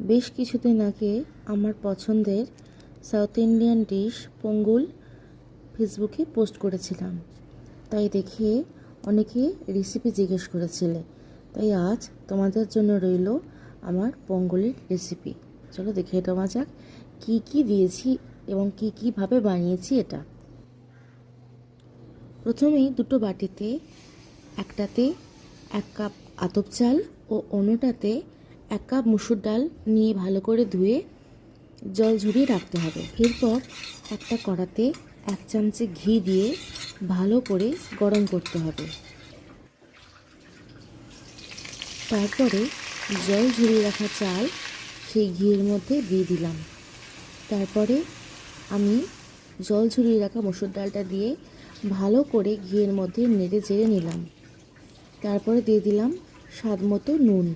বেশ কিছুদিন আগে আমার পছন্দের সাউথ ইন্ডিয়ান ডিশ পঙ্গুল ফেসবুকে পোস্ট করেছিলাম। তাই দেখে অনেকে রেসিপি জিজ্ঞেস করেছিলে। তাই আজ তোমাদের জন্য রইল আমার পঙ্গুলের রেসিপি চলো দেখে নেওয়া যাক কী কী দিয়েছি এবং কী কীভাবে বানিয়েছি এটা। প্রথমেই দুটো বাটিতে একটাতে এক কাপ আতপ চাল ও অন্যটাতে এক কাপ মুসুর ডাল নিয়ে ভালো করে ধুয়ে জল ঝরিয়ে রাখতে হবে। এরপর একটা কড়াতে এক চামচে ঘি দিয়ে ভালো করে গরম করতে হবে। তারপরে জল ঝরিয়ে রাখা চাল সেই ঘিয়ের মধ্যে দিয়ে দিলাম। তারপরে আমি জল ঝরিয়ে রাখা মসুর ডালটা দিয়ে ভালো করে ঘিয়ের মধ্যে নেড়ে চেড়ে নিলাম। তারপরে দিয়ে দিলাম স্বাদ মতো নুন।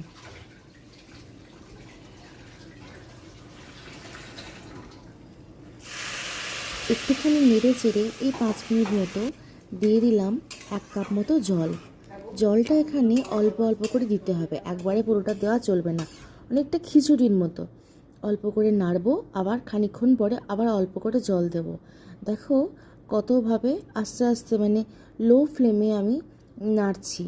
একটুখানি নেড়ে চেড়ে এই পাঁচ মিনিট মতো দিয়ে দিলাম এক কাপ মতো জল। জলটা এখানে অল্প অল্প করে দিতে হবে। একবারে পুরোটা দেওয়া চলবে না। অনেকটা খিচুড়ির মতো। অল্প করে নাড়বো, আবার খানিকক্ষণ পরে আবার অল্প করে জল দেব। দেখো কতভাবে আস্তে আস্তে মানে লো ফ্লেমে আমি নাড়ছি।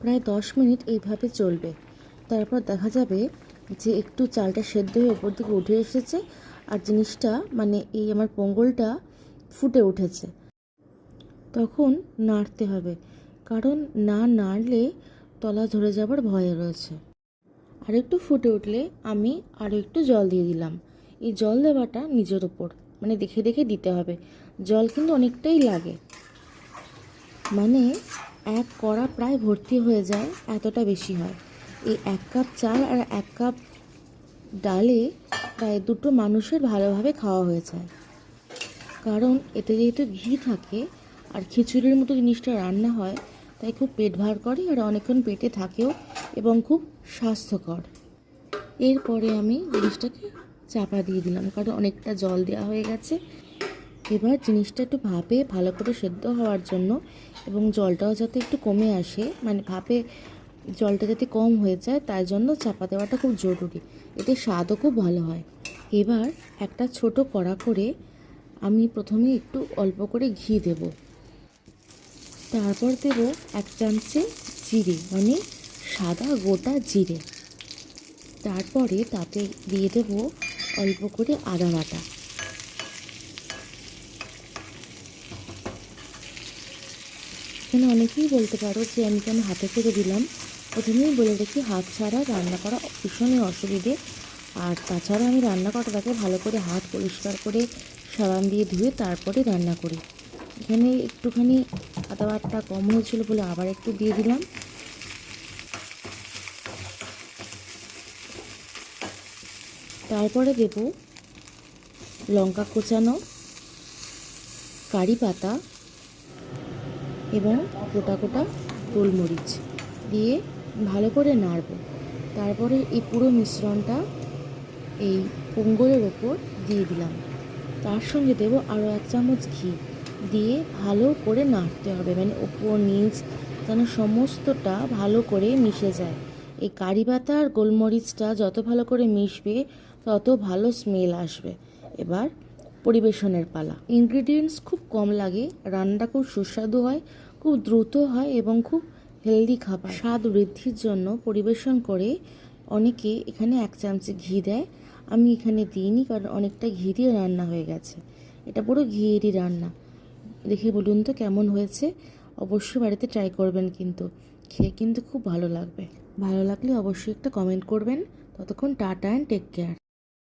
প্রায় দশ মিনিট এইভাবে চলবে। তারপর দেখা যাবে যে একটু চালটা সেদ্ধ হয়ে ওপর দিকে উঠে এসেছে আর জিনিসটা মানে এই আমার পোঙ্গলটা ফুটে উঠেছে। তখন নাড়তে হবে, কারণ না নাড়লে তলা ধরে যাবার ভয় রয়েছে। আর একটু ফুটে উঠলে আমি আরও একটু জল দিয়ে দিলাম। এই জল দেওয়াটা নিজের ওপর মানে দেখে দেখে দিতে হবে। জল কিন্তু অনেকটাই লাগে। মানে এক কড়া প্রায় ভর্তি হয়ে যায়, এতটা বেশি হয়। এই এক কাপ চাল আর এক কাপ ডালে প্রায় দুটো মানুষের ভালোভাবে খাওয়া হয়ে যায়। কারণ এতে যেহেতু ঘি থাকে আর খিচুড়ির মতো জিনিসটা রান্না হয়, তাই খুব পেট ভার করে আর অনেকক্ষণ পেটে থাকেও এবং খুব স্বাস্থ্যকর। এরপরে আমি জিনিসটাকে চাপা দিয়ে দিলাম, কারণ অনেকটা জল দেওয়া হয়ে গেছে। এবার জিনিসটা একটু ভাপে ভালো করে সেদ্ধ হওয়ার জন্য এবং জলটাও যাতে একটু কমে আসে মানে ভাপে জলটা যাতে কম হয়ে যায় তাই জন্য চাপা দেওয়াটা খুব জরুরি। এতে স্বাদও খুব ভালো হয়। এবার একটা ছোট কড়া করে আমি প্রথমে একটু অল্প করে ঘি দেব। তারপর দেব এক চামচে জিরে মানে সাদা গোটা জিরে। তারপরে তাতে দিয়ে দেব অল্প করে আদা বাটা। এখানে অনেকেই বলতে পারো যে আমি কেন হাতে করে দিলাম। প্রথমেই বলে রেখি হাত ছাড়া রান্না করা ভীষণই অসুবিধে। আর তাছাড়া আমি রান্না করাটাকে ভালো করে হাত পরিষ্কার করে সাবান দিয়ে ধুয়ে তারপরে রান্না করি। এখানে একটুখানি আদা বাটটা কম হয়েছিল বলে আবার একটু দিয়ে দিলাম। তারপরে দেব লঙ্কা কোচানো, কারি পাতা এবং গোটা গোটা গোলমরিচ দিয়ে ভালো করে নাড়ব। তারপরে এই পুরো মিশ্রণটা এই পোঙ্গলের ওপর দিয়ে দিলাম। তার সঙ্গে দেব আরও এক চামচ ঘি দিয়ে ভালো করে নাড়তে হবে। মানে ওপর, নিচ যেন সমস্তটা ভালো করে মিশে যায়। এই কারি পাতা আর গোলমরিচটা যত ভালো করে মিশবে, তত ভালো স্মেল আসবে। এবার পরিবেশনের পালা। ইনগ্রিডিয়েন্টস খুব কম লাগে, রান্নাটা খুব সুস্বাদু হয়, খুব দ্রুত হয় এবং খুব হেলদি খাবার। স্বাদ বৃদ্ধির জন্য পরিবেশন করে অনেকে এখানে এক চামচে ঘি দেয়। আমি এখানে দিইনি কারণ অনেকটা ঘি দিয়ে রান্না হয়ে গেছে। এটা পুরো ঘিয়েরই রান্না। দেখে বলুন তো কেমন হয়েছে? অবশ্যই বাড়িতে ট্রাই করবেন কিন্তু। খেয়ে কিন্তু খুব ভালো লাগবে। ভালো লাগলে অবশ্যই একটা কমেন্ট করবেন। ততক্ষণ টাটা অ্যান্ড টেক কেয়ার